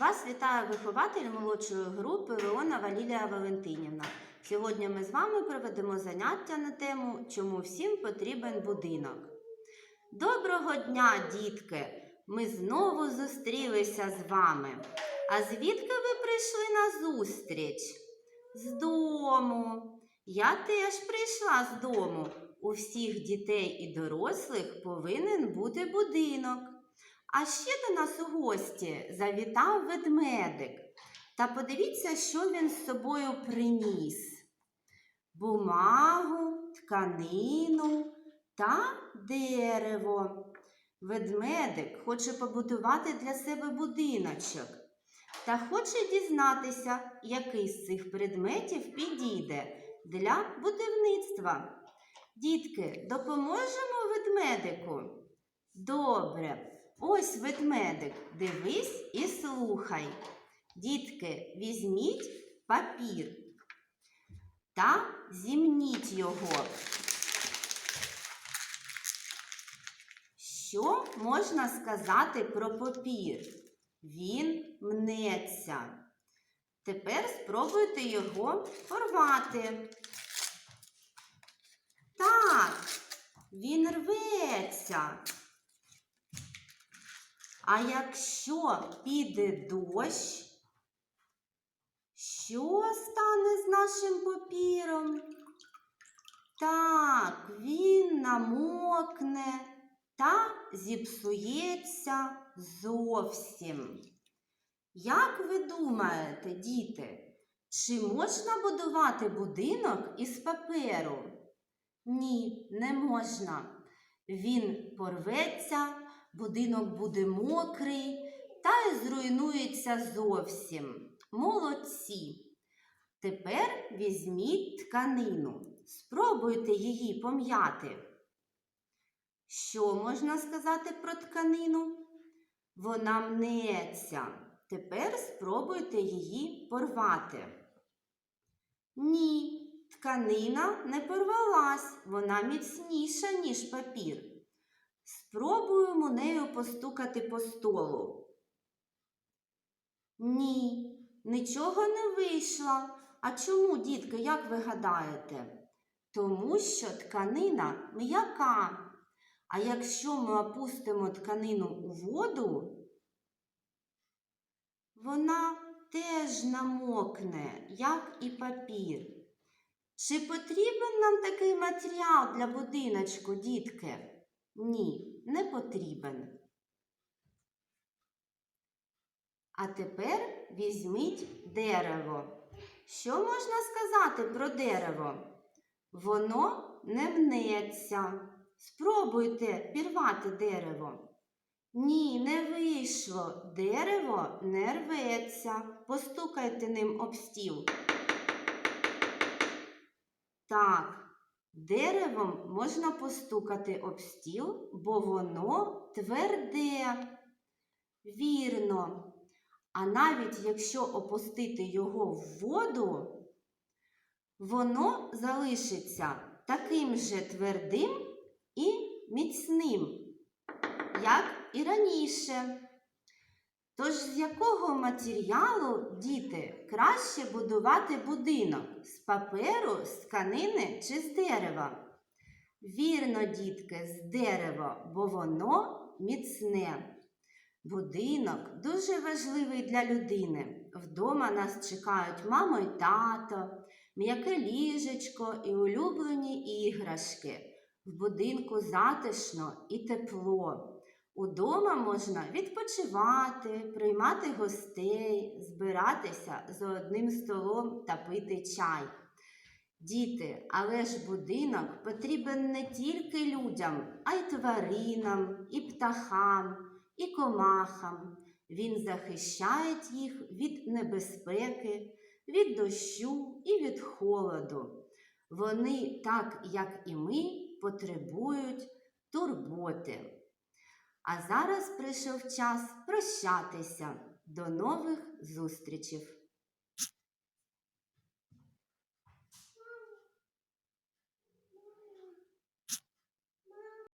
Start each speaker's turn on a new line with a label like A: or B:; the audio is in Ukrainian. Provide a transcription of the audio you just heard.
A: Вас вітає вихователь молодшої групи Леона Валілія Валентинівна. Сьогодні ми з вами проведемо заняття на тему Чому всім потрібен будинок. Доброго дня, дітки! Ми знову зустрілися з вами. А звідки ви прийшли на зустріч? З дому. Я теж прийшла з дому. У всіх дітей і дорослих повинен бути будинок. А ще до нас у гості завітав ведмедик. Та подивіться, що він з собою приніс: бумагу, тканину та дерево. Ведмедик хоче побудувати для себе будиночок та хоче дізнатися, який з цих предметів підійде для будівництва. Дітки, допоможемо ведмедику? Добре. Ось ведмедик, дивись і слухай. Дітки, візьміть папір та зімніть його. Що можна сказати про папір? Він мнеться. Тепер спробуйте його порвати. Так, він рветься. А якщо піде дощ, що стане з нашим папіром? Так, він намокне та зіпсується зовсім. Як ви думаєте, діти, чи можна будувати будинок із паперу? Ні, не можна. Він порветься будинок буде мокрий та й зруйнується зовсім. Молодці. Тепер візьміть тканину, спробуйте її пом'яти. Що можна сказати про тканину? Вона мнеться. Тепер спробуйте її порвати. Ні, тканина не порвалась, вона міцніша, ніж папір. Спробуємо нею постукати по столу. Ні, нічого не вийшло. А чому, дітки, як ви гадаєте? Тому що тканина м'яка. А якщо ми опустимо тканину у воду, вона теж намокне, як і папір. Чи потрібен нам такий матеріал для будиночку, дітки? Ні, не потрібен. А тепер візьміть дерево. Що можна сказати про дерево? Воно не мнеться. Спробуйте пірвати дерево. Ні, не вийшло. Дерево не рветься. Постукайте ним об стіл. Так, Деревом можна постукати об стіл, бо воно тверде. Вірно. А навіть якщо опустити його в воду, воно залишиться таким же твердим і міцним, як і раніше. Тож з якого матеріалу, діти, краще будувати будинок? З паперу, з тканини чи з дерева? Вірно, дітки, з дерева, бо воно міцне. Будинок дуже важливий для людини. Вдома нас чекають мама й тато, м'яке ліжечко і улюблені іграшки. В будинку затишно і тепло. Удома можна відпочивати, приймати гостей, збиратися за одним столом та пити чай. Діти, але ж будинок потрібен не тільки людям, а й тваринам, і птахам, і комахам. Він захищає їх від небезпеки, від дощу і від холоду. Вони, так як і ми, потребують турботи. А зараз прийшов час прощатися. До нових зустрічей!